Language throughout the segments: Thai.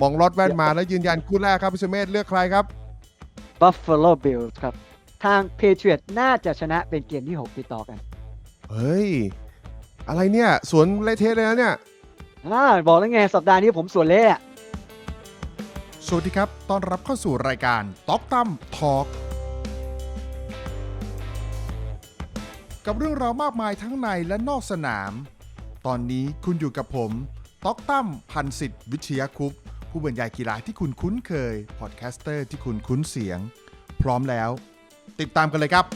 มองลอดแว่นมาแล้วยืนยันคู่แรกครับพี่สุเมธเลือกใครครับ Buffalo Bills ครับ ทาง Patriot น่าจะชนะเป็นเกมที่ 6 ติดต่อกัน เฮ้ย อะไรเนี่ย สวนเละเทะเลยนะเนี่ยอ่าบอกแล้วไง สัปดาห์นี้ผมส่วนเละอะสวัสดีครับ ต้อนรับเข้าสู่รายการต็อกตั้มทอล์กกับเรื่องราวมากมายทั้งในและนอกสนาม ตอนนี้คุณอยู่กับผมต็อกตั้มพันสิทธิ์วิชยคุปต์ ผู้บรรยายกีฬาที่คุณคุ้นเคย พอดแคสเตอร์ที่คุณคุ้นเสียง พร้อมแล้ว ติดตามกันเลยครับ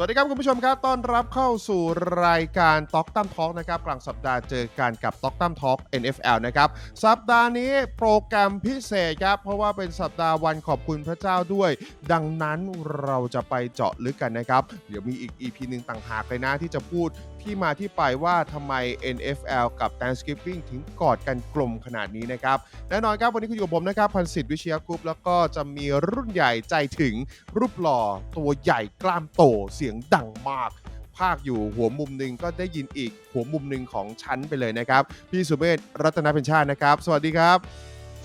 สวัสดีครับคุณผู้ชมครับ ต้อนรับเข้าสู่รายการต็อกตั้มท็อกนะครับ กลางสัปดาห์เจอกันกับต็อกตั้มท็อก NFL นะครับ สัปดาห์นี้โปรแกรมพิเศษครับ เพราะว่าเป็นสัปดาห์วันขอบคุณพระเจ้าด้วย ดังนั้นเราจะไปเจาะลึกกันนะครับ เดี๋ยวมีอีก EP หนึ่งต่างหากเลยนะที่จะพูด ที่มาที่ไปว่าทำไม NFL กับ Thanksgiving ถึงกอดกันกลมขนาดนี้นะครับแน่นอนครับวันนี้คุณอยู่กับผมนะครับพันสิทธิ์วิเชียกรุ๊ปแล้วก็จะมีรุ่นใหญ่ใจถึงรูปหล่อตัวใหญ่กล้ามโตเสียงดังมากภาคอยู่หัวมุมหนึ่งก็ได้ยินอีกหัวมุมหนึ่งของชั้นไปเลยนะครับ พี่สุเมธรัตนเป็นชาตินะครับ สวัสดีครับ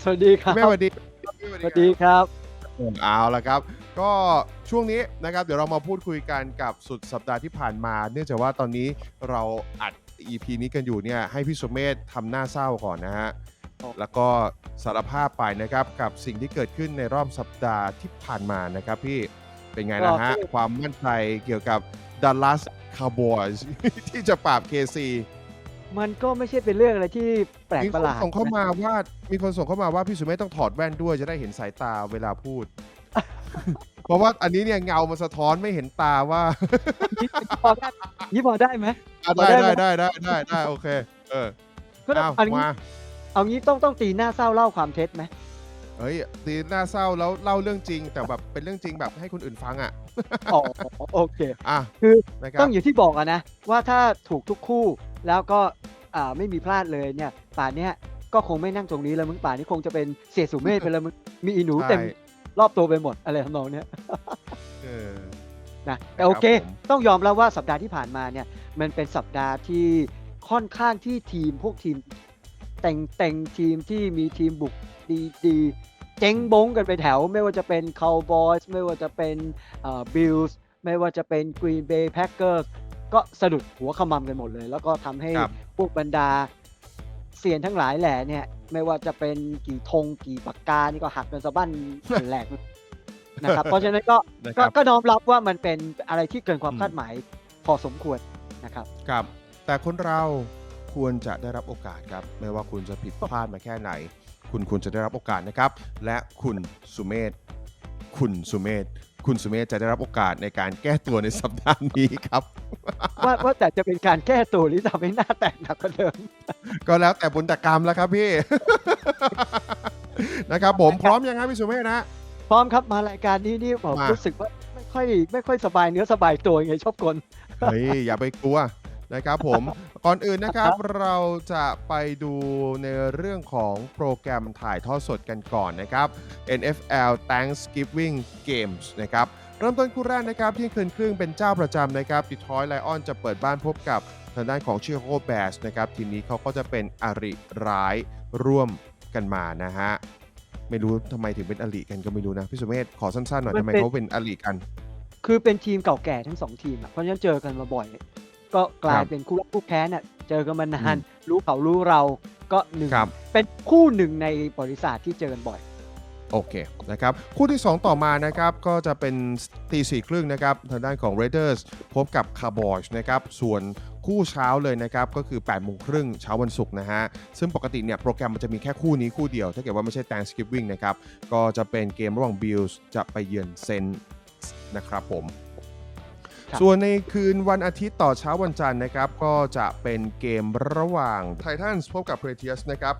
สวัสดีครับแม่สวัสดีสวัสดีครับเอาละครับ ก็ ช่วงนี้นะครับเดี๋ยวเรามาพูดคุยกันกับสุดสัปดาห์ที่ผ่านมา เนื่องจากว่าตอนนี้เราอัด EP นี้กันอยู่เนี่ยให้พี่สุเมธทำหน้าเศร้าก่อนนะฮะครับแล้วก็สารภาพไปนะครับกับสิ่งที่เกิดขึ้นในรอบสัปดาห์ที่ผ่านมานะครับพี่เป็นไงนะฮะ ความมั่นใจเกี่ยวกับ Dallas Cowboys ที่จะปราบ KC มันก็ไม่ใช่เป็นเรื่องอะไรที่แปลกมีปคระนหลาดส่งเข้านะมาว่ามีคนส่งเข้ามาว่าพี่สุเมธต้องถอดแว่นด้วยจะได้เห็นสายตาเวลาพูด เพราะว่าอันนี้เนี่ยเงามันสะท้อนไม่เห็นตาว่าพอได้นี่พอได้ไหมอะพอได้ได้ไหมได้ได้ได้ได้ได้โอเค เออก็เอาเอางี้มาเอางี้ต้องต้องตีหน้าเศร้าเล่าความเท็จไหมเฮ้ยตีหน้าเศร้าแล้วเล่าเรื่องจริง แต่แบบเป็นเรื่องจริงแบบให้คนอื่นฟังอะอ๋อโอเค อะคือนะครับต้องอย่างที่บอกอะนะ ว่าถ้าถูกทุกคู่แล้วก็อ่าไม่มีพลาดเลยเนี่ย ป่านเนี้ยก็คงไม่นั่งตรงนี้แล้วมึงป่านนี้คงจะเป็นเสียสุเมธไปแล้วมึงมีอีหนูเต็มใช่ รอบตัวไปหมดอะไรทำนองเนี้ยเออนะแต่โอเคครับผมต้องยอมรับว่าสัปดาห์ที่ผ่านมาเนี่ยมันเป็นสัปดาห์ที่ค่อนข้างที่ทีมพวกทีม แต่งแต่งทีมที่มีทีมบุกดีดีเจ๊งบงกันไปแถว ไม่ว่าจะเป็น Cowboys ไม่ว่าจะเป็นบิลส์ไม่ว่าจะเป็น Green Bay Packers ก็สะดุดหัวขมำกันหมดเลย แล้วก็ทำให้ครับพวกบรรดาเซียนทั้งหลายแหล่เนี่ย ไม่ว่าจะเป็นกี่ธงกี่ปากกานี่ก็หักเป็นสะบั้นแหลกนะครับเพราะฉะนั้นก็นะคก็รับก็น้อมรับว่ามันเป็นอะไรที่เกินความอืมคาดหมายพอสมควรนะครับครับแต่คนเราควรจะได้รับโอกาสครับ ไม่ว่าคุณจะผิดพลาดมาแค่ไหน คุณควรจะได้รับโอกาสนะครับ และคุณสุเมธคุณสุเมธ คุณสุเมธจะได้รับโอกาสในการแก้ตัวในสัปดาห์นี้ครับ ว่าว่าแต่จะเป็นการแก้ตัวหรือทำให้หน้าแตกหนักกว่าเดิม ก็แล้วแต่บุญตกรรมแล้วครับพี่ นะครับผมพร้อมยังครับพี่สุเมธนะ พร้อมครับมารายการนี้นี่ผมมารู้สึกว่าไม่ค่อยไม่ค่อยสบายเนื้อสบายตัวยังไงชอบกลเฮ้ยอย่าไปกลัว นะครับผม ก่อนอื่นนะครับเราจะไปดูในเรื่องของโปรแกรมถ่ายทอดสดกันก่อนนะครับ NFL Thanksgiving Games นะครับเริ่มต้นคู่แรกนะครับที่คืนครึ่งเป็นเจ้าประจำนะครับดิทรอยไลออนจะเปิดบ้านพบกับทางด้านของชิคาโกแบสนะครับทีมนี้เขาก็จะเป็นอริร้ายร่วมกันมานะฮะไม่รู้ทำไมถึงเป็นอริกันก็ไม่รู้นะพี่สุเมธขอสั้นๆหน่อยมันทำไมเป็นเขาเป็นอริกัน คือเป็นทีมเก่าแก่ทั้งสองทีมอะเพราะฉะนั้นเจอกันมาบ่อย ก็กลาคยรับเป็นคู่รักคู่แค้นน่ะเจอกันมานานอืมรู้เขารู้เราก็หนึ่งครับเป็นคู่หนึ่งในบริษัทที่เจอกันบ่อยโอเคนะครับคู่ที่ 2 ต่อมานะครับก็จะเป็นตีสี่ครึ่งนะครับทางด้านของ Raiders พบกับ Cowboys นะครับส่วนคู่เช้าเลยนะครับก็คือ8โมงครึ่งเช้าวันศุกร์นะฮะซึ่งปกติเนี่ยโปรแกรมมันจะมีแค่คู่นี้คู่เดียว ถ้าเกิดว่าไม่ใช่ Thanksgiving นะครับก็จะเป็นเกมระหว่าง Bills จะไปเยือนเซนนะครับผมครับ ส่วนในคืนวันอาทิตย์ต่อเช้าวันจันทร์นะครับ ก็จะเป็นเกมระหว่าง Titans พบกับ Patriots นะครับ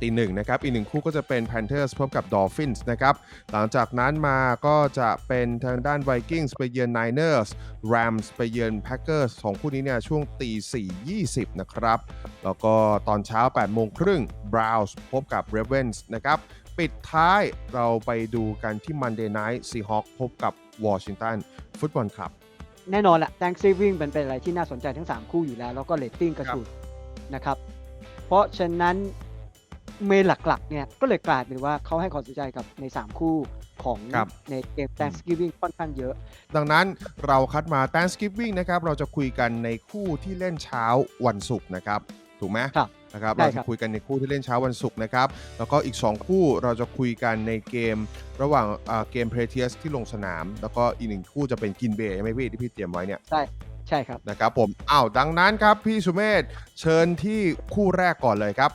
ตีหนึ่งนะครับ อีกหนึ่งคู่ก็จะเป็น Panthers พบกับ Dolphins นะครับ หลังจากนั้นมาก็จะเป็นทางด้าน Vikings ไปเยือน Niners Rams ไปเยือน Packers สองคู่นี้เนี่ยช่วงตี4 20 นะครับ แล้วก็ตอนเช้า8โมงครึ่ง Browns พบกับ Ravens นะครับ ปิดท้ายเราไปดูกันที่ Monday Night Seahawks พบกับ Washington Football Club แน่นอนแหละ Thanksgiving มันเป็นอะไรที่น่าสนใจทั้ง 3 คู่อยู่แล้ว แล้วก็เรตติ้งกระครับสุนนะครับราะฉะนั้นเมนหลักๆเนี่ยก็เลยกลายเป็นว่าเขาให้ความสนใจกับใน 3 คู่ของครับในเกม Thanksgiving ค่อนข้างเยอะ ดังนั้นเราคัดมา Thanksgiving นะครับ เราจะคุยกันในคู่ที่เล่นเช้าวันศุกร์นะครับ ถูกไหมครับ นะครับใช่เราครัจะบคุยกันในคู่ที่เล่นเช้าวันศุกร์นะครับ แล้วก็อีก 2 คู่เราจะคุยกันในเกมระหว่างอ่าเกมเพลเทียสที่ลงสนาม แล้วก็อีกหนึ่งคู่จะเป็นกินเบย์ใช่ไหมพี่ที่พี่เตรียมไว้เนี่ยใช่ใช่ครับนะครับผมอ้าวดังนั้นครับพี่สุเมธเชิญที่คู่แรกก่อนเลยครับ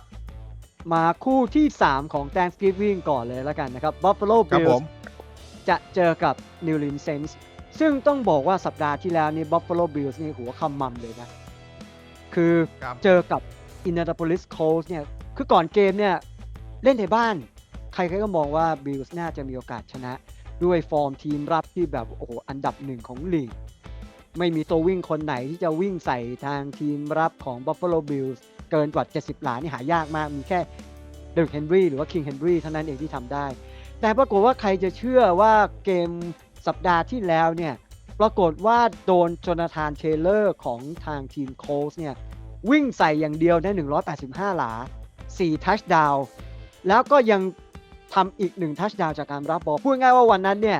มาคู่ที่ 3 ของ Thanksgiving ก่อนเลยแล้วกันนะครับ Buffalo ครับผ Bills มจะเจอกับ New Orleans Saints ซึ่งต้องบอกว่าสัปดาห์ที่แล้วนี่ Buffalo Bills นี่หัวคำมัมเลยนะ คือครับเจอกับ Indianapolis Colts เนี่ย คือก่อนเกมเนี่ย เล่นในบ้าน ใครๆก็มองว่า Bills น่าจะมีโอกาสชนะ ด้วยฟอร์มทีมรับที่แบบ โอ้โห อันดับหนึ่งของลีก ไม่มีตัววิ่งคนไหนที่จะวิ่งใส่ทางทีมรับของ Buffalo Bills เกินกว่า 70 หลานี่หายากมาก มีแค่เด r ิ k เฮนรี่หรือว่า King Henry เท่านั้นเองที่ทำได้ แต่ปรากฏว่าใครจะเชื่อว่าเกมสัปดาห์ที่แล้วเนี่ยปรากฏว่าโดนจนาธานเทเลอร์ของทางทีมโคสเนี่ย วิ่งใส่อย่างเดียวได้ 185 หลา 4 ทัชดาวแล้วก็ยังทำอีก 1 ทัชดาวจากการรับบอลพูดง่ายว่าวันนั้นเนี่ย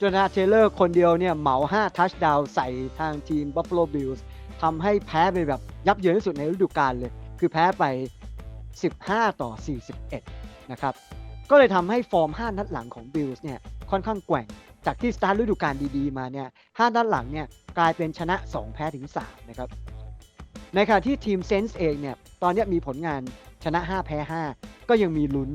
จนาธาเทเลอร์คนเดียวเนี่ยเหมา 5 ทัชดาวใส่ทางทีม Buffalo Bills ทำให้แพ้ไปแบบยับเยินที่สุดในฤดูกาลเลย คือแพ้ไป 15 ต่อ 41 นะครับ ก็เลยทำให้ฟอร์ม 5 นัดหลังของ Bills เนี่ยค่อนข้างแกว่ง จากที่สตาร์ทฤดูกาลดีๆมาเนี่ย 5 นัดหลังเนี่ยกลายเป็นชนะ 2 แพ้ถึง 3 นะครับ ในขณะที่ทีมเซนส์เองเนี่ยตอนนี้มีผลงานชนะ 5 แพ้ 5 ก็ยังมีลุ้น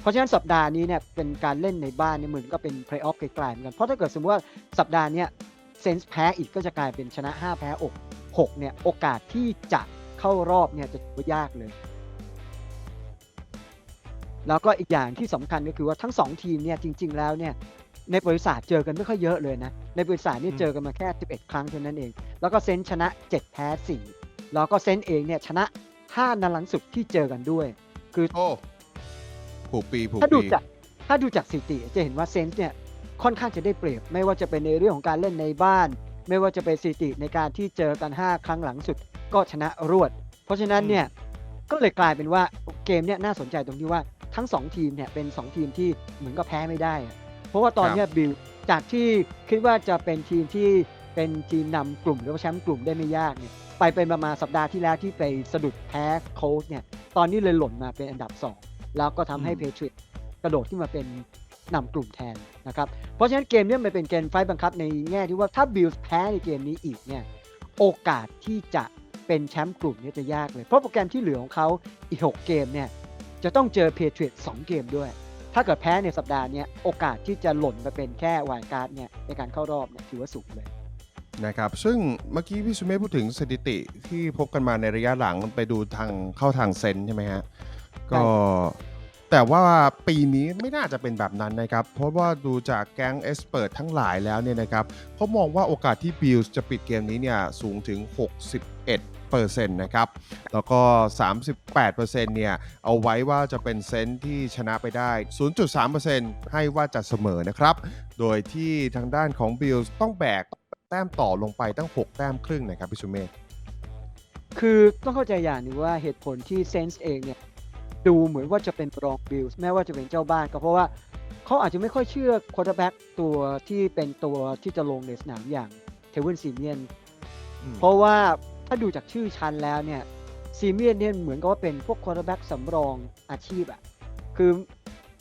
เพราะฉะนั้นสัปดาห์นี้เนี่ยเป็นการเล่นในบ้านเนี่ยเหมือนก็เป็นเพลย์ออฟไกลๆเหมือนกัน เพราะถ้าเกิดสมมติว่าสัปดาห์นี้เซนส์แพ้อีกก็จะกลายเป็นชนะ 5 แพ้อก6เนี่ยโอกาสที่จะเข้ารอบเนี่ยจะถือยากเลย แล้วก็อีกอย่างที่สำคัญก็คือว่าทั้ง 2 ทีมเนี่ยจริง ๆ แล้วเนี่ยในบริษัทเจอกันไม่ค่อยเยอะเลยนะ ในบริษัทนี่เจอกันมาแค่ 11 ครั้งเท่านั้นเอง แล้วก็เซนส์ชนะ 7 แพ้ 4 แล้วก็เซนส์เองเนี่ยชนะ5นัดหลังสุดที่เจอกันด้วย คือโอ้ผูกปีผูกถ้าดูปีจากถ้าดูจากสถิติจะเห็นว่าเซนส์เนี่ยค่อนข้างจะได้เปรียบ ไม่ว่าจะเป็นในเรื่องของการเล่นในบ้าน ไม่ว่าจะเป็นสถิติในการที่เจอกัน 5 ครั้งหลังสุดก็ชนะรวด เพราะฉะนั้นเนี่ยก็เลยกลายเป็นว่าเกมเนี่ยน่าสนใจตรงที่ว่าทั้ง 2 ทีมเนี่ยเป็น 2 ทีมที่เหมือนกับแพ้ไม่ได้อะเพราะว่าตอนเนี้ยบิลจากที่คิดว่าจะเป็นทีมที่เป็นทีมนำกลุ่มหรือว่าแชมป์กลุ่มได้ไม่ยากเนี่ยไปเป็นประมาณสัปดาห์ที่แล้วที่ไปสะดุดแพ้โค้ชเนี่ยตอนนี้เลยหล่นมาเป็นอันดับ 2 แล้วก็ทำให้อืมเพ t ทริ t กระโดดขึ้นมาเป็นนำกลุ่มแทนนะครับเพราะฉะนั้นเกมเนี้มันเป็นเกมไฟต์บังคับในแง่ที่ว่าถ้าบิลส์แพ้ในเกมนี้อีกเนี่ยโอกาสที่จะเป็นแชมป์กลุ่มเนี่ยจะยากเลย เพราะโปรแกรมที่เหลือของเขาอีก 6 เกมเนี่ยจะต้องเจอเพ t r i o t 2เกมด้วย ถ้าเกิดแพ้ในสัปดาห์เนี้ยโอกาสที่จะหล่นมาเป็นแค่วายการ์ดเนี่ยในการเข้ารอบเนี่ยถือว่าสูงเลย นะครับซึ่งเมื่อกี้พี่สุเมธพูดถึงสถิติที่พบกันมาในระยะหลังไปดูทางเข้าทางเซนใช่ไหมฮะก็แต่ว่าปีนี้ไม่น่าจะเป็นแบบนั้นนะครับ เพราะว่าดูจากแก๊งเอสเปิดทั้งหลายแล้วเนี่ยนะครับเขามองว่าโอกาสที่บิลส์จะปิดเกมนี้เนี่ยสูงถึง 61เปอร์เซ็นต์นะครับ แล้วก็ 38เปอร์เซ็นต์เนี่ยเอาไว้ว่าจะเป็นเซนต์ที่ชนะไปได้ 0.3เปอร์เซ็นต์ให้ว่าจะเสมอนะครับ โดยที่ทางด้านของบิลส์ต้องแบก แต้มต่อลงไปตั้ง 6 แต้มครึ่งนะครับพี่สุเมธคือต้องเข้าใจอย่างหนึงว่าเหตุผลที่เซนส์เองเนี่ยดูเหมือนว่าจะเป็นรองบิลส์แม้ว่าจะเป็นเจ้าบ้านก็เพราะว่าเขาอาจจะไม่ค่อยเชื่อควอเตอร์แบ็กตัวที่เป็นตัวที่จะลงในสนามอย่างเทวินซีเมียนเพราะว่าถ้าดูจากชื่อชั้นแล้วเนี่ยซีเมียนเนี่ยเหมือนกับว่าเป็นพวกควอเตอร์แบ็กสำรองอาชีพอะคือ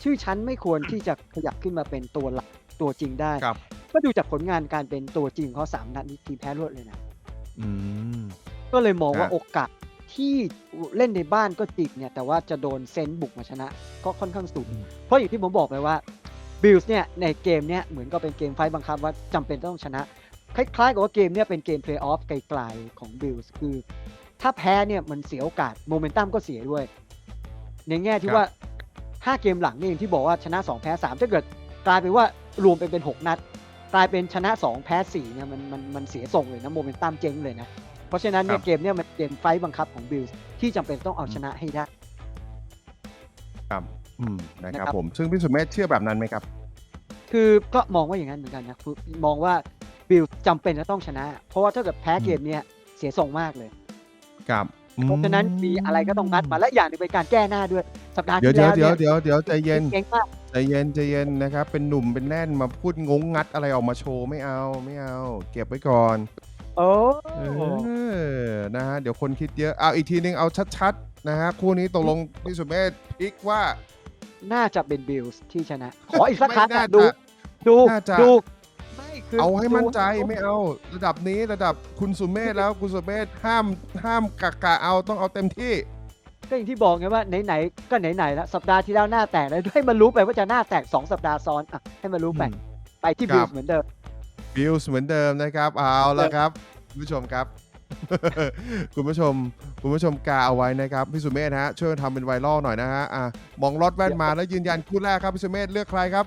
ชื่อชั้นไม่ควรที่จะขยับขึ้นมาเป็นตัวหลักตัวจริงได้ครับ ก็ดูจากผลงานการเป็นตัวจริงของเขาสามนัดนี้ทีมแพ้รวดเลยนะอืมก็เลยมองว่าครับโอกาสที่เล่นในบ้านก็จริงเนี่ย แต่ว่าจะโดนเซนต์บุกมาชนะ ก็ค่อนข้างสูง เพราะอย่างที่ผมบอกไปว่าบิลส์เนี่ยในเกมเนี่ยเหมือนก็เป็นเกมไฟต์บังคับว่าจำเป็นต้องชนะ คล้ายๆกับว่าเกมเนี่ยเป็นเกมเพลย์ออฟไกลๆของบิลส์คือ ถ้าแพ้เนี่ยมันเสียโอกาสโมเมนตัมก็เสียด้วย ในแง่ที่ครับว่า 5 เกมหลังนี่อย่างที่บอกว่าชนะ 2 แพ้ 3 ถ้าเกิดกลายเป็นว่ารวมไปเป็น 6 นัด กลายเป็นชนะ 2 แพ้4เนี่ยมันมันมันเสียทรงเลยนะโมเมนตัมเจ๊งเลยนะ เพราะฉะนั้นเนี่ครัยบเกมเนี่ยมันเกมไฟต์บังคับของบิลส์ที่จำเป็นต้องเอาชนะให้ได้ ครับอืมนะครับนะครับผมซึ่งพี่สุเมธเชื่อแบบนั้นไหมครับ คือก็มองว่าอย่างนั้นเหมือนกันนะคือมองว่าบิลจำเป็นจะต้องชนะ เพราะว่าถ้าเกิดแพ้เกมเนี่ยเสียทรงมากเลย ครับเพราะฉะนั้นมีอะไรก็ต้องงัดมาและอย่างหนึงเป็นการแก้หน้าด้วยสัปดาห์เดี๋ยวที่เดี๋ยวแล้วเดี๋ยวเนี่ยเดี๋ยวเดี๋ยวใจเย็นเก่งมาก ใจเย็นใจเย็นนะครับ เป็นหนุ่มเป็นแน่นมาพูดงงงัดอะไรออกมาโชว์ไม่เอาไม่เอา เก็บไว้ก่อนโอ้เออนะฮะเดี๋ยวคนคิดเยอะเอาอีกทีนึงเอาชัดๆนะฮะคู่นี้ตกลงพี่สุเมธพิกว่า น่าจะเป็นบิลส์ที่ชนะ ขออีกสักครั้งไม่น่าอะดูจะดูน่าจะ ดูไม่คือเอาให้มั่นใจดูไม่เอาระดับนี้ระดับคุณสุเมธแล้วคุณสุเมธห้ามห้ามกะกะเอาต้องเอาเต็มที่ ก็อย่างที่บอกไงว่าไหนๆก็ไหนๆแล้วสัปดาห์ที่แล้วหน้าแตกแล้วให้มันรู้ไปว่าจะหน้าแตกสองสัปดาห์ซ้อนอะให้มันรู้ไปอืมไปที่ครับิลบส์เหมือนเดิมบิลส์เหมือนเดิมนะครับเอาละครับคุณผู้ชมครับ คุณผู้ชม คุณผู้ชมกาเอาไว้นะครับพี่สุเมธฮะช่วยทำเป็นไวรัลหน่อยนะฮะอะมองรอดแว่นมาแล้วยืนยันคู่แรกครับพี่สุเมธเลือกใครครับ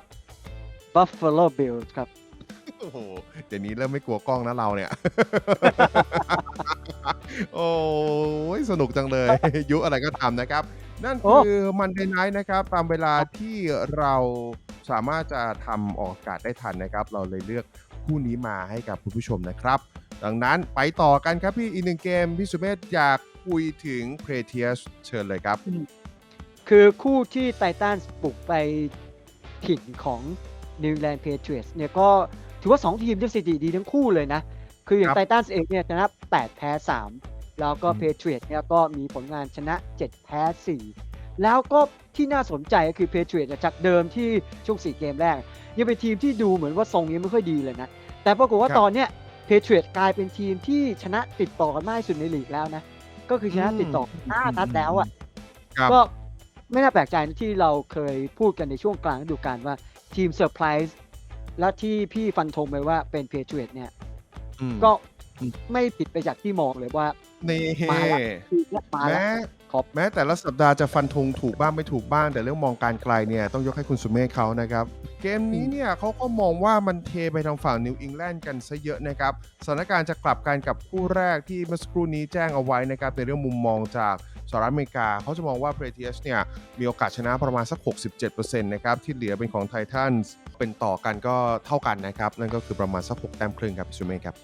Buffalo Bills ครับโอ้โหเดี๋ยวนี้เริ่มไม่กลัวกล้องนะเราเนี่ย โอ้ยสนุกจังเลย ยุอะไรก็ทำนะครับ นั่นโอ้คือมันเด y ไนท์นะครับ ตามเวลาที่เราสามารถจะทำออกอากาศได้ทันนะครับ เราเลยเลือกคู่นี้มาให้กับคุณผู้ชมนะครับ ดังนั้นไปต่อกันครับพี่อีกหนึ่งเกม พี่สุเมธอยากคุยถึง p r e t i u s เชิญเลยครับ คือคู่ที่ไททันบุกไปถิ่นของ New England Patriots เนี่ยก็ถือว่า 2 ทีมที่สถิติดีทั้งคู่เลยนะ คืออย่าครังบไททันเองเนี่ยชนะ8แพ้3 แล้วก็อืม Patriots เนี่ยก็มีผลงานชนะ 7 แพ้ 4 แล้วก็ที่น่าสนใจก็คือ Patriots เนี่ยจากเดิมที่ช่วง 4 เกมแรก ยังเป็นทีมที่ดูเหมือนว่าทรงยังไม่ค่อยดีเลยนะ แต่ปรากฏว่าครับตอนเนี้ย Patriots กลายเป็นทีมที่ชนะติดต่อกันมากที่สุดในลีกแล้วนะ ก็คือชนะติดต่อกันห้านัดแล้วอะครับก็ไม่น่าแปลกใจนะที่เราเคยพูดกันในช่วงกลางฤดูกาลว่าทีมเซอร์ไพรส์และที่พี่ฟันธงไปว่าเป็นเพ t ร i ตเนี่ย อืม ก็อืม ไม่ผิดไปจากที่มองเลยว่านี่มาแล้วทีมเนี้ยมาแล้แม้วครับแม้แต่ละสัปดาห์จะฟันธงถูกบ้างไม่ถูกบ้าง แต่เรื่องมองการไกลเนี่ยต้องยกให้คุณสุเมฆเขานะครับ เกมนี้เนี่ยเขาก็มองว่ามันเทไปทางฝั่งนิวอิงแลนด์กันซะเยอะนะครับสถานการณ์จะกลับกันกับคู่แรกที่เมื่อสักครู่นี้แจ้งเอาไว้นะครับในเรื่องมุมมองจาก สหรัฐอเมริกาเขาจะมองว่าเพรเทียสเนี่ยมีโอกาสชนะประมาณสัก 67%นะครับที่เหลือเป็นของไททันเป็นต่อกันก็เท่ากันนะครับ นั่นก็คือประมาณสัก 6 แต้มครึ่งครับพี่สุเมฆครับ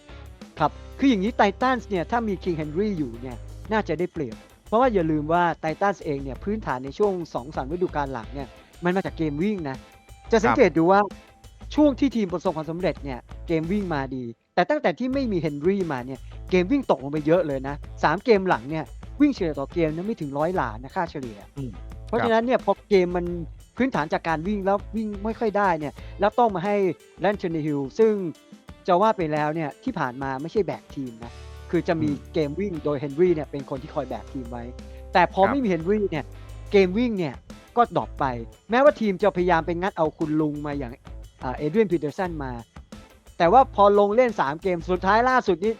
ครับ คืออย่างนี้ไททันเนี่ยถ้ามีคิงเฮนรี่อยู่เนี่ยน่าจะได้เปรียบ เพราะว่าอย่าลืมว่าไททันเองเนี่ยพื้นฐานในช่วง2อสามฤดูกาลหลังเนี่ยมันมาจากเกมวิ่งนะจะสังเกตดูว่าช่วงที่ทีมประสบความสำเร็จเนี่ยเกมวิ่งมาดี แต่ตั้งแต่ที่ไม่มีเฮนรี่มาเนี่ยเกมวิ่งตกลงไปเยอะเลยนะสามเกมหลังเนี่ย วิ่งเฉลี่ยต่อเกมเนี่ยไม่ถึงร้อยหลานะค่าเฉลี่ยอืมเพราะฉะนั้นเนี่ยพอเกมมันพื้นฐานจากการวิ่งแล้ววิ่งไม่ค่อยได้เนี่ยแล้วต้องมาให้แลนเชนฮิลซึ่งจะว่าไปแล้วเนี่ยที่ผ่านมาไม่ใช่แบกทีมนะคือจะมีอืมเกมวิ่งโดยเฮนรี่เนี่ยเป็นคนที่คอยแบกทีมไว้ แต่พอครับไม่มีเฮนรี่เนี่ยเกมวิ่งเนี่ยก็ดรอปไป แม้ว่าทีมจะพยายามไปงัดเอาคุณลุงมาอย่างเอเดรียนพีเตอร์สันมา แต่ว่าพอลงเล่น 3 เกมสุดท้ายล่าสุดนี้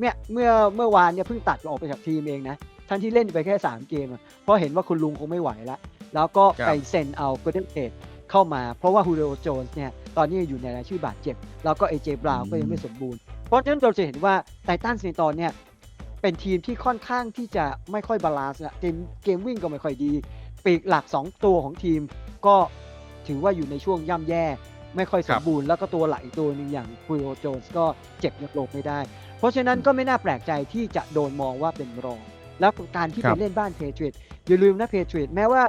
เนี่ยเมื่อเมื่อวานเนี่ยเพิ่งตัดออกไปจากทีมเองนะทั้งที่เล่นไปแค่ 3 เกมอะเพราะเห็นว่าคุณลุงคงไม่ไหวแล้วแล้วก็ครับไปเซ็นเอาโกลเด้นเ e เข้ามา เพราะว่าฮู i โ o โจนส์เนี่ยตอนนี้อยู่ในรายชื่อบาดเจ็บ แล้วก็เอเจบราวก็ยังไม่สมบูรณ์ เพราะฉะนั้นเราจะเห็นว่าไททันส์ในตอนเนี่ยเป็นทีมที่ค่อนข้างที่จะไม่ค่อยบาลานซ์ละเกมเกมวิ่งก็ไม่ค่อยดี ปีกหลัก 2 ตัวของทีมก็ถือว่าอยู่ในช่วงย่ำแย่ ไม่ค่อยสมบูรณ์แล้วก็ตัวหลักอีกตัวหนึ่งอย่างฮู i โ o โจนส์ก็เจ็บยังลงไม่ได้ เพราะฉะนั้นก็ไม่น่าแปลกใจที่จะโดนมองว่าเป็นรอง แล้วการที่ครัไปบเล่นบ้านเพเทร t อย่าลืมนะเพเทร t แม้ว่า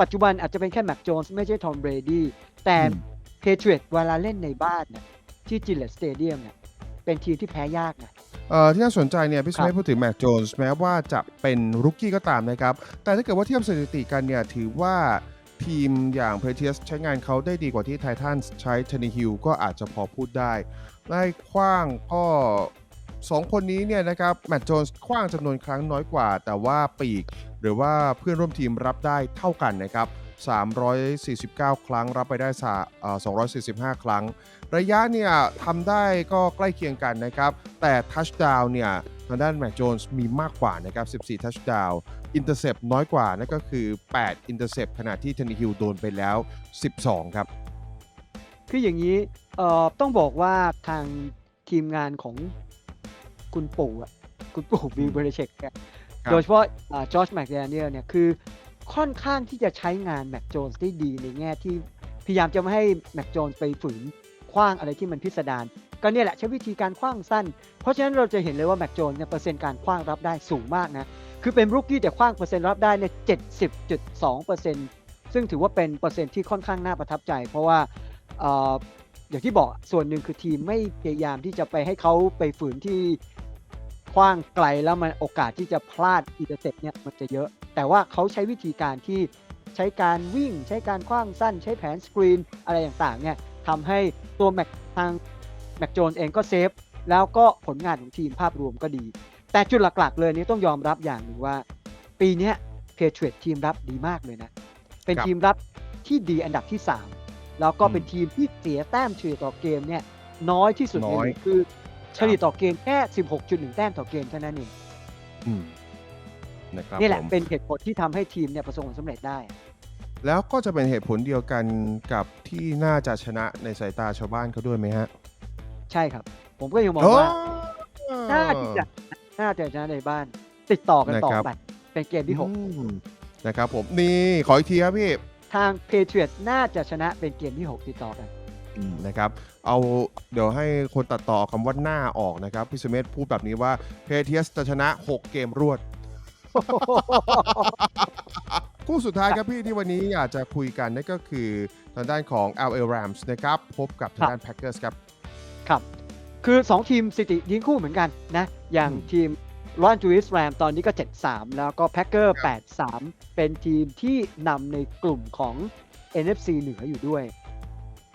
ปัจจุบันอาจจะเป็นแค่แม็กโจนส์ไม่ใช่ทอมเบรดี้แต่อืมเพเทร t เวลาเล่นในบ้านเนี่ยที่จิเลตสเตเดียมเนี่ยเป็นทีมที่แพ้ยากนะเอ่อที่น่าสนใจเนี่ยพี่สครับมัยพูดถึงแม็กโจนส์แม้ว่าจะเป็นรุกกี้ก็ตามนะครับ แต่ถ้าเกิดว่าเทียบสถิติกันเนี่ยถือว่าทีมอย่างเพ t ทียสใช้งานเขาได้ดีกว่าที่ไททันใช้เทนนิฮิลก็อาจจะพอพูดได้ ได้คว้างก็สอ งคนนี้เนี่ยนะครับแมตต์โจนส์คว้างจำนวนครั้งน้อยกว่า แต่ว่าปีก หรือว่าเพื่อนร่วมทีมรับได้เท่ากันนะครับ349 ครั้งรับไปได้สาเอ่อ245 ครั้ง ระยะเนี่ยทำได้ก็ใกล้เคียงกันนะครับ แต่ทัชดาวเนี่ยทางด้านแม็กโจนส์มีมากกว่านะครับ 14 ทัชดาวอินเตอร์เซปน้อยกว่านั่นก็คือ 8 อินเตอร์เซปขณะที่เทนนิฮิลโดนไปแล้ว 12 ครับ คืออย่างนี้ต้องบอกว่าทางทีมงานของ คุณปู่อะคุณปู่บิลเบรเชกเนี่ยครับโดยเฉพาะจอร์จแมคแดเนียลเนี่ยคือค่อนข้างที่จะใช้งานแม็กโจนส์ได้ดีในแง่ที่พยายามจะไม่ให้แม็กโจนส์ไปฝืนคว้างอะไรที่มันพิสดารก็เนี่ยแหละใช้วิธีการคว้างสั้น เพราะฉะนั้นเราจะเห็นเลยว่าแม็กโจนส์เนี่ยเปอร์เซ็นต์การคว้างรับได้สูงมากนะ คือเป็นรุกกี้แต่คว้างเปอร์เซ็นต์รับได้เนี่ย70.2%ซึ่งถือว่าเป็นเปอร์เซ็นต์ที่ค่อนข้างน่าประทับใจ เพราะว่าเอ่ออย่างที่บอกส่วนหนึ่งคือทีมไม่พยายามที่จะไปให้เขาไปฝืนที่ คว้างไกลแล้วมันโอกาสที่จะพลาดอีเตอร์เซ็ปเนี่ยมันจะเยอะ แต่ว่าเขาใช้วิธีการที่ใช้การวิ่ง ใช้การคว้างสั้น ใช้แผนสกรีนอะไรต่างๆเนี่ยทำให้ตัวแม็กทางแม็กโจนเองก็เซฟ แล้วก็ผลงานของทีมภาพรวมก็ดี แต่จุดหลักๆ เลยนี่ต้องยอมรับอย่างหนึ่งว่า ปีเนี้เพเทร t ทีมรับดีมากเลยนะ เป็นครับทีมรับที่ดีอันดับที่ 3 แล้วก็อืมเป็นทีมที่เสียแต้มเฉลี่ยต่อเกมเนี่ยน้อยที่สุดในน้อยลีกคือ เฉลี่ยต่อเกมแค่ 16.1 แต้มต่อเกมเท่านั้นเองอืมนะครับนี่แหละผมเป็นเหตุผลที่ทำให้ทีมเนี่ยประสบความสำเร็จได้ แล้วก็จะเป็นเหตุผลเดียวกันกับที่น่าจะชนะในสายตาชาวบ้านเขาด้วยไหมฮะ ใช่ครับ ผมก็ยังมองโอ้ว่าน่าที่จะน่าจะชนะในบ้าน ติดต่อกันต่อนะครับไปเป็นเกมที่อืมนะครับผมนี่ขออีกทีครับพี่6ทางเพเทร t น่าจะชนะเป็นเกมที่ 6 ติดต่อกันอืม นะครับเอาเดี๋ยวให้คนตัดต่อคำว่าหน้าออกนะครับพี่สเมธพูดแบบนี้ว่าเพเทียสจะชนะ 6 เกมรวด คู่สุดท้ายครับพี่ที่วันนี้อยากจะคุยกันนั่นก็คือทางด้านของ LA Rams นะครับพบกับทางด้าน Packers ครับ ครับ คือ 2 ทีมสถิติยิงคู่เหมือนกันนะ อย่างอืมทีมลอนจูริสแรมตอนนี้ก็ 7-3 แล้วก็แพ็กเกอร์ครับ8-3 เป็นทีมที่นำในกลุ่มของ NFC เหนืออยู่ด้วย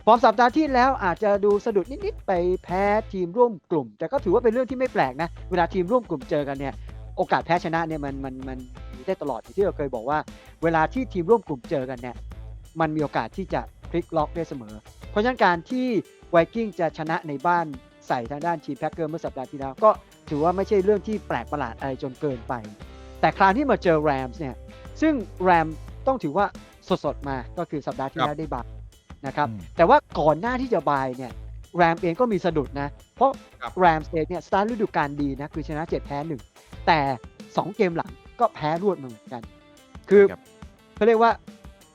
ฟอร์มสัปดาห์ที่แล้วอาจจะดูสะดุดนิดๆไปแพ้ทีมร่วมกลุ่ม แต่ก็ถือว่าเป็นเรื่องที่ไม่แปลกนะ เวลาทีมร่วมกลุ่มเจอกันเนี่ยโอกาสแพ้ชนะเนี่ยมันมันมันมีได้ตลอดที่เราเคยบอกว่า เวลาที่ทีมร่วมกลุ่มเจอกันเนี่ยมันมีโอกาสที่จะพลิกล็อกได้เสมอ เพราะฉะนั้นการที่ไวกิ้งจะชนะในบ้านใส่ทางด้านทีมแพ็กเกอร์เมื่อสัปดาห์ที่แล้วก็ถือว่าไม่ใช่เรื่องที่แปลกประหลาดอะไรจนเกินไป แต่คราวที่มาเจอแรมส์เนี่ยซึ่งแรมต้องถือว่าสดๆมาก็คือสัปดาห์ที่แล้วได้บา นะครับอืมแต่ว่าก่อนหน้าที่จะบายเนี่ยแรมเองก็มีสะดุดนะ เพราะครับแรมส์เองเนี่ยสตาร์ทฤดูกาลดีนะ คือชนะ 7 แพ้ 1 แต่ 2 เกมหลังก็แพ้รวดมาเหมือนกัน คือครับเขาเรียกว่า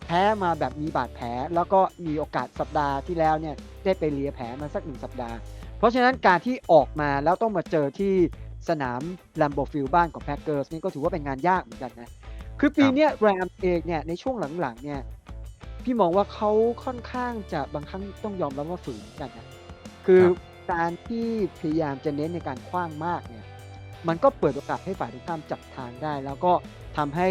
แพ้มาแบบมีบาดแผล แล้วก็มีโอกาสสัปดาห์ที่แล้วเนี่ยได้ไปเลียแผลมาสักหนึ่งสัปดาห์ เพราะฉะนั้นการที่ออกมาแล้วต้องมาเจอที่สนามแลมโบฟิลบ้านของแพ็กเกอร์สนี่ก็ถือว่าเป็นงานยากเหมือนกันนะ คือปีครับเนี้ยแรมเองเนี่ยในช่วงหลังๆเนี่ย พี่มองว่าเขาค่อนข้างจะบางครั้งต้องยอมรับว่าฝืนกันนะคือการที่พยายามจะเน้นในการคว้างมากเนี่ย มันก็เปิดโอกาสให้ฝ่ายตรงข้ามจับทางได้ แล้วก็ทำให้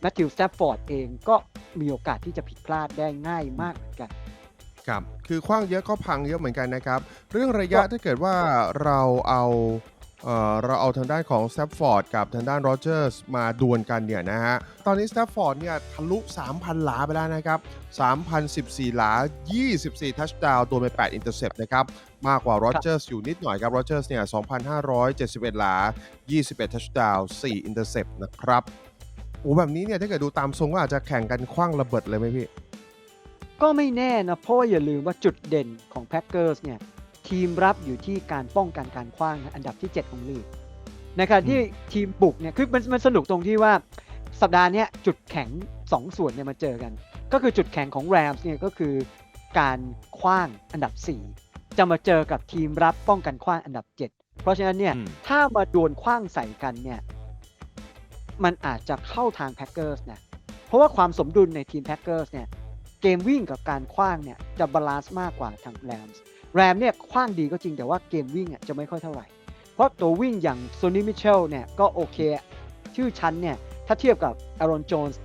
แมทธิวสแตฟฟอร์ดเองก็มีโอกาสที่จะผิดพลาดได้ง่ายมากเหมือนกันครับคือคว้างเยอะก็พังเยอะเหมือนกันนะครับ เรื่องระยะถ้าเกิดว่าเราเอา เอ่อเราเอาทางด้านของส t ต f ฟอร์ดกับทางด้านโรเจอร์สมาดวลกันเนี่ยนะฮะ ตอนนี้ส t ต f ฟอร์ดเนี่ยทะลุ 3,000 หลาไปแล้วนะครับ 3,014 หลา 24 ทัชดาวน์โดนไป 8 อินเตอร์เซปต์นะครับ มากกว่าโรเจอร์สอยู่นิดหน่อยครับโรเจอร์สเนี่ย 2,571 หลา 21 ทัชดาวน์4อินเตอร์เซปต์นะครับโอ้แบบนี้เนี่ยถ้าเกิดดูตามทรงก็อาจจะแข่งกันคว้างระเบิดเลยไหมพี่ ก็ไม่แน่นะเพราะว่าอย่าลืมว่าจุดเด่นของแพ็กเกอร์สเนี่ย ทีมรับอยู่ที่การป้องกันการคว้างนะอันดับที่ 7 ของลีกในขณะที่ทีมบุกเนี่ยคือมันมันสนุกตรงที่ว่าสัปดาห์เนี้ยจุดแข็ง 2 ส่วนเนี่ยมาเจอกัน ก็คือจุดแข็งของแรมส์เนี่ยก็คือการคว้างอันดับ 4 จะมาเจอกับทีมรับป้องกันคว้างอันดับ 7 เพราะฉะนั้นเนี่ยอืมถ้ามาดวลคว้างใส่กันเนี่ยมันอาจจะเข้าทางแพ็กเกอร์สนะเพราะว่าความสมดุลในทีมแพ็กเกอร์สเนี่ยเกมวิ่งกับการคว้างเนี่ยจะบาลานซ์มากกว่าทางแรมส์ แรมเนี่ยคว้างดีก็จริงแต่ว่าเกมวิ่งอะจะไม่ค่อยเท่าไหร่ เพราะตัววิ่งอย่างโซนี่มิเชลเนี่ยก็โอเค ชื่อชั้นเนี่ย ถ้าเทียบกับอารอนโจนส์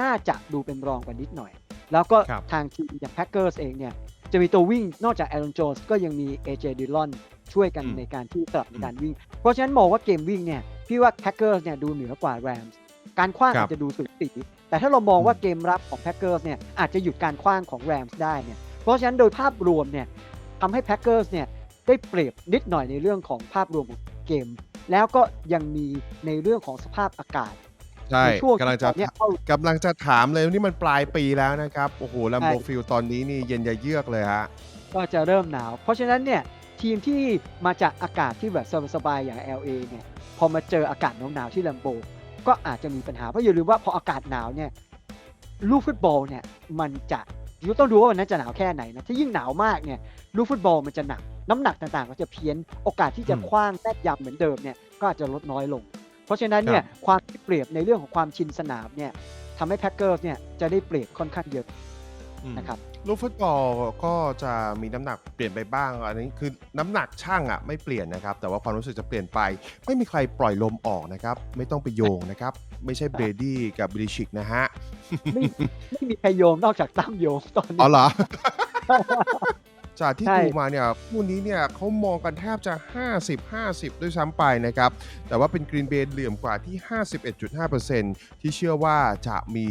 น่าจะดูเป็นรองกว่านิดหน่อย แล้วก็ครับทางทีมอย่างแพ็กเกอร์สเองเนี่ย จะมีตัววิ่งนอกจาก a อรอนโจนส์ก็ยังมี AJ Dillon ช่วยกันอืมในการที่สลับในการวิ่ง เพราะฉะนั้นมองว่าเกมวิ่งเนี่ยพี่ว่าแพ็กเกอร์สเนี่ยดูเหนือกว่าแรมส์การคว้างครับอาจจะดูสุดสีแต่ถ้าเรามองว่าอืมเกมรับของแพ็กเกอร์สเนี่ยอาจจะหยุดการคว้างของแรมส์ได้เนี่ย เพราะฉะนั้นโดยภาพรวมเนี่ยทำให้แพ็กเกอร์สเนี่ยได้เปรียบนิดหน่อยในเรื่องของภาพรวมของเกม แล้วก็ยังมีในเรื่องของสภาพอากาศใช่ในช่วงกำลังจะที่ตอนเนี้ยเข้ากำลังจะถามเลยว่านี่มันปลายปีแล้วนะครับ โอ้โหลัมโบใช่ฟิลตอนนี้นี่เย็นยะเยือกเลยฮะก็จะเริ่มหนาว เพราะฉะนั้นเนี่ยทีมที่มาจากอากาศที่แบบสบายๆอย่าง LA เนี่ยพอมาเจออากาศหนาวๆที่ลัมโบ ก็อาจจะมีปัญหาเพราะอย่าลืมว่าพออากาศหนาวเนี่ยลูกฟุตบอลเนี่ยมันจะ ยูต้องดูว่าวันนั้นจะหนาวแค่ไหนนะถ้ายิ่งหนาวมากเนี่ยลูกฟุตบอลมันจะหนัก น้ำหนักต่างๆ ก็จะเพี้ยนโอกาสที่จะอืมคว้างแม่นยำเหมือนเดิมเนี่ยก็อาจจะลดน้อยลง เพเพราะฉะนั้นเนี่ยความได้เปรียบในเรื่องของความชินสนามเนี่ยทำให้แพ็กเกอร์เนี่ยจะได้เปรียบค่อนข้างเยอะอืม นะครับลูกฟุตบอลก็จะมีน้ำหนักเปลี่ยนไปบ้าง อันนี้คือน้ำหนักช่างอะไม่เปลี่ยนนะครับ แต่ว่าความรู้สึกจะเปลี่ยนไป ไม่มีใครปล่อยลมออกนะครับ ไม่ต้องไปโยงนะครับ ไม่ใช่เบรดี้กับบิลิชิกนะฮะ ไม่ไม่มีใครโยมนอกจากตั้มโยมตอนอ๋อนี้เหรอจากที่ใช่ดูมาเนี่ยคู่นี้เนี่ยเขามองกันแทบจะ 50-50 ด้วยซ้ำไปนะครับ แต่ว่าเป็นกรีนเบย์เหลื่อมกว่าที่ 51.5%ที่เชื่อว่าจะมี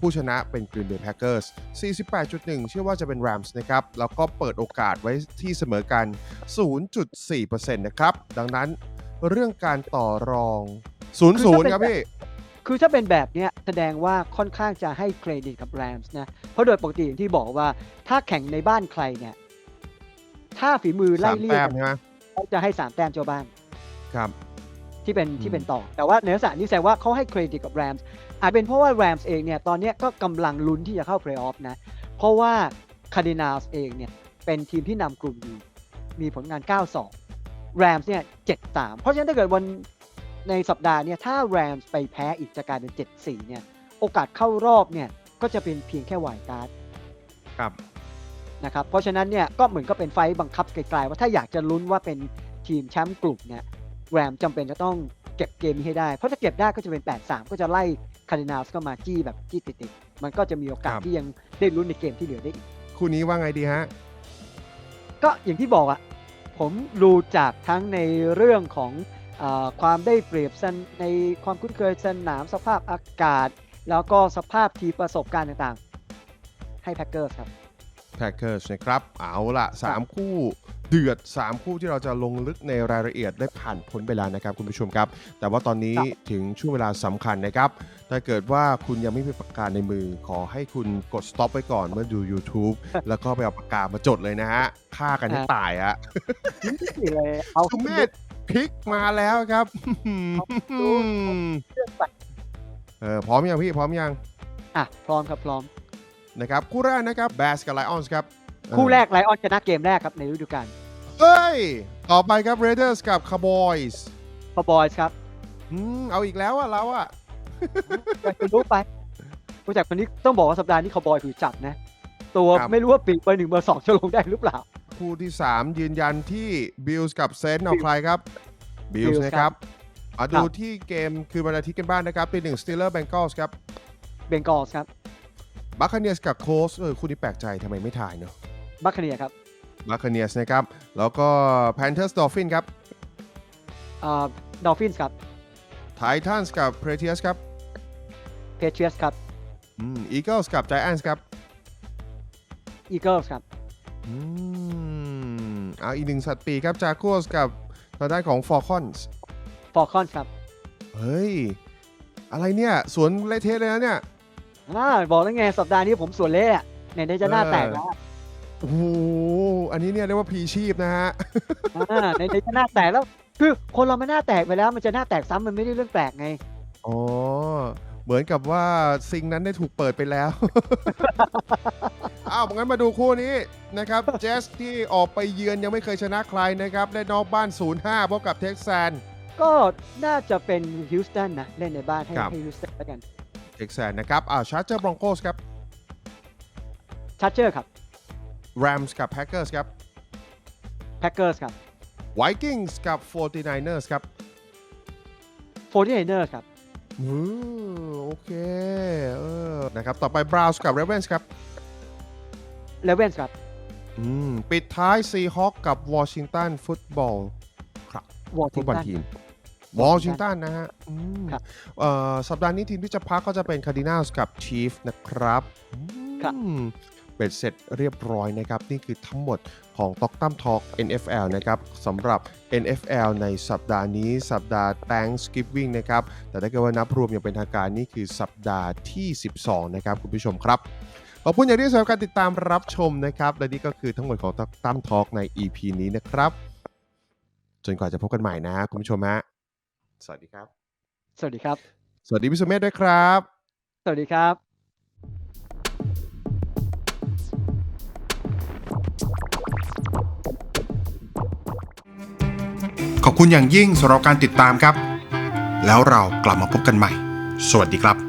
ผู้ชนะเป็น Green Bay Packers 48.1 เชื่อว่าจะเป็น Rams นะครับ แล้วก็เปิดโอกาสไว้ที่เสมอกัน 0.4%นะครับ ดังนั้นเรื่องการต่อรอง 0-0 ครับพี่คือถ้าเป็นแบบเนี้ยแสดงว่าค่อนข้างจะให้เครดิตกับแรมส์นะ เพราะโดยปกติอย่างที่บอกว่าถ้าแข่งในบ้านใครเนี่ย ถ้าฝีมือไล่สามเลี่ยแต้กัมนใช่ไหมเขาจะให้สามแต้มเจ้าบ้าน ครับ ที่เป็นอืมที่เป็นต่อ แต่ว่าในลักษณะนี้แสดงว่าเขาให้เครดิตกับแรมส์ อาจเป็นเพราะว่าแรมส์เองเนี่ยตอนเนี้ยก็กำลังลุ้นที่จะเข้าเพลย์ออฟนะ เพราะว่าคาร์ดินาลส์เองเนี่ยเป็นทีมที่นำกลุ่มอยู่ มีผลงาน 9-2 แรมส์เนี่ย 7-3 เพราะฉะนั้นถ้าเกิดวันในสัปดาห์เนี่ยถ้าแรมส์ไปแพ้อีกจะกลายเป็น 7-4 เนี่ย โอกาสเข้ารอบเนี่ยก็จะเป็นเพียงแค่ไวล์การ์ดครับนะครับ เพราะฉะนั้นเนี่ยก็เหมือนก็เป็นไฟต์บังคับไกลๆว่าถ้าอยากจะลุ้นว่าเป็นทีมแชมป์กลุ่มเนี่ยแรมจำเป็นจะต้องเก็บเกมนี้ให้ได้ เพราะถ้าเก็บได้ก็จะเป็น 8-3 ก็จะไล่ คาร์ดินาลส์ก็มาจี้แบบจี้ติดๆมันก็จะมีโอกาสครับ ที่ยังได้ลุ้นในเกมที่เหลือได้อีก คู่นี้ว่าไงดีฮะ ก็อย่างที่บอกอะผมดูจากทั้งในเรื่องของเออความได้เปรียบสันในความคุ้นเคยสนามสภาพอากาศ แล้วก็สภาพทีมประสบการณ์ต่างๆ ให้แพ็กเกอร์ครับ Packers นะครับ เอาละ3คู่ เดือด 3 คู่ที่เราจะลงลึกในรายละเอียดได้ผ่านพ้นไปแล้วนะครับคุณผู้ชมครับ แต่ว่าตอนนี้ครับถึงช่วงเวลาสำคัญนะครับ ถ้าเกิดว่าคุณยังไม่มีปากกาในมือ ขอให้คุณกด stop ไว้ก่อนเมื่อดู YouTube แล้วก็ไปเอาปากกามาจดเลยนะฮะฆ่ากันให้ตายอะนี่เลยเอาสุเมธพลิกมาแล้วครับดูเรื่องไปเออพร้อมยังพี่พร้อมยังอะพร้อมครับพร้อมนะครับคู่แรกนะครับ Bears กับ Lions ครับ คู่แรกไลออนชนะเกมแรกครับในฤดูกาลเฮ้ย ต่อไปครับ Raiders กับ Cowboys พอบอยส์ครับอืมเอาอีกแล้วอะเราอะอยากจะรู้ไปผู้จัดคนนี้ต้องบอกว่าสัปดาห์นี้คาวบอยถือจับนะ ตัวครับไม่รู้ว่าปีกเบอร์หนึ่งเบอร์สองจะลงได้หรือเปล่า คู่ที่ 3 ยืนยันที่ Bills กับ Saints เอาใครครับ Bills Bills นะครับมาคดูรับที่เกมคือวันอาทิตย์กันบ้างนะครับเป็นหนึ่ง Steelers Bengals ครับเบงกอลส์ครับ Buccaneers กับ Colts เออคู่นี้แปลกใจทำไมไม่ถ่ายเนอะ บัคคเนียครับ Buccaneers นะครับ แล้วก็ Panthers Dolphins ครับดอลฟินส์ครับ Titans กับ Patriots ครับเพเทียสครับอืม Eagles กับ Giants ครับอีเกิลส์ครับอืมเอาอีกหนึ่งสัตว์ปีกครับ Jaguars กับทางด้านของ Falcons ฟอร์คอนส์ครับ เฮ้ย อะไรเนี่ย สวนเละเทะเลยนะเนี่ยอ่าบอกแล้วไง สัปดาห์นี้ผมส่วนเละอะเนี่ยเดี๋ยวจะหน้าแตกแล้ว โอ้โหอันนี้เนี่ยเรียกว่าพีชีพนะฮะ อ่าในในจะหน้าแตกแล้ว คือคนเราไม่หน้าแตกไปแล้วมันจะหน้าแตกซ้ำมันไม่ได้เรื่องแปลกไง อ๋อ เหมือนกับว่าซิงนั้นได้ถูกเปิดไปแล้ว อ้าวงั้นมาดูคู่นี้นะครับ เจสที่ออกไปเยือนยังไม่เคยชนะใครนะครับได้นอกบ้าน 0-5พบกับเท็กซัน ก็น่าจะเป็นฮิวสตันนะเล่นในบ้านให้ครับ ให้ฮิวสตันแล้วกันเท็กซันนะครับอ่าชาร์เจอร์บรองโกสครับ ชัดเจอร์ครับ แรมส์กับแพคเกอร์สครับแพ็กเกอร์สครับไวกิ้งส์กับ 49ers ครับโฟร์ทีเนอร์ครับอือโอเคเออนะครับต่อไปบราวส์กับเรเวนส์ครับเลเวนส์ครับอืมปิดท้ายซีฮอคกับวอชิงตันฟุตบอลวอฟุชิตงบอลตันทีมวอชิงตันนะฮะอืมครับเอ่อสัปดาห์นี้ทีมที่จะพักก็จะเป็นคาร์ดินาลส์กับชีฟนะครับครับอืม เบ็ดเสร็จเรียบร้อยนะครับ นี่คือทั้งหมดของ t อกตัมทอ k NFL นะครับสำหรับ NFL ในสัปดาห์นี้สัปดาห์ Thanksgiving นะครับ แต่ถ้าเกิดว่านับรวมอย่างเป็นทางการนี่คือสัปดาห์ที่ 12 นะครับ คุณผู้ชมครับ ขอบคุณอย่างที่สำหรับการติดตามรับชมนะครับ และนี่ก็คือทั้งหมดของตัตั้มทอ k ใน EP นี้นะครับ จนกว่าจะพบกันใหม่นะฮะคุณผู้ชมฮะสวัสดีครับ สวัสดีครับ สวัสดีพี่สุเมธด้วยครับ สวัสดีครับขอบ คุณอย่างยิ่งสำหรับการติดตามครับ แล้วเรากลับมาพบกันใหม่ สวัสดีครับ